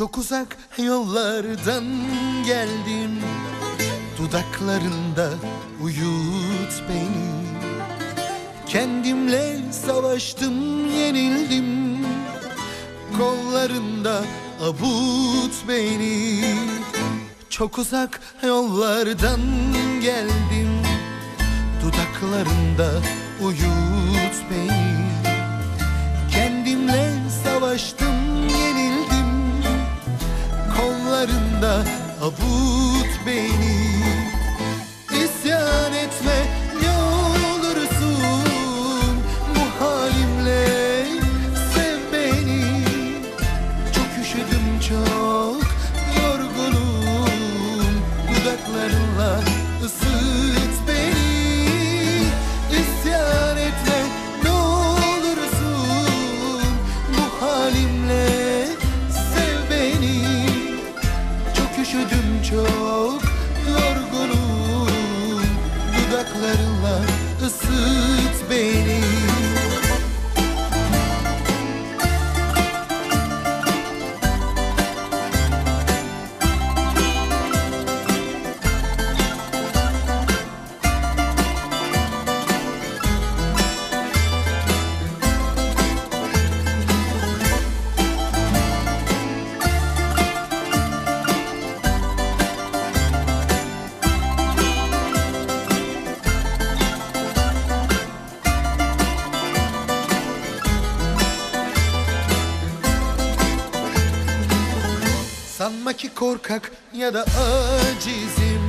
Çok uzak yollardan geldim. Dudaklarında uyut beni. Kendimle savaştım yenildim. Kollarında abut beni. Çok uzak yollardan geldim. Dudaklarında uyut beni Üşüdüm çok yorgunum. Dudaklarınla ısıt beni Sanma ki korkak ya da acizim.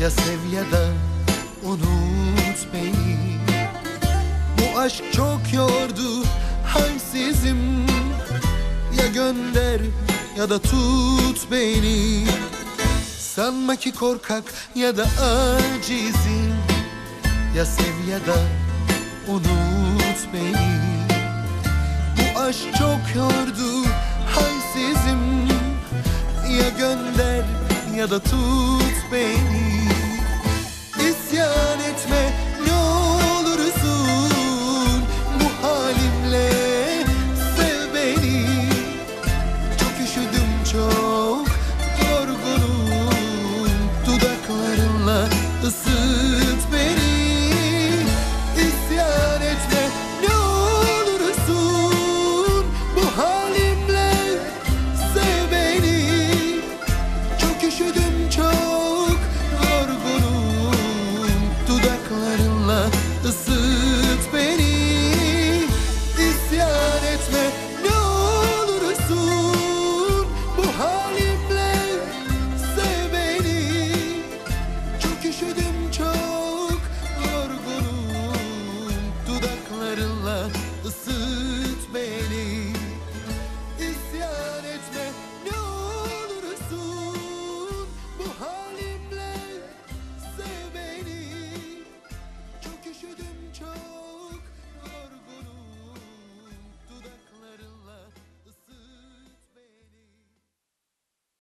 Ya sev ya da unut beni. Bu aşk çok yordu halsizim Ya gönder ya da tut beni. Sanma ki korkak ya da acizim. Ya sev ya da unut beni. Bu aşk çok yordu gönder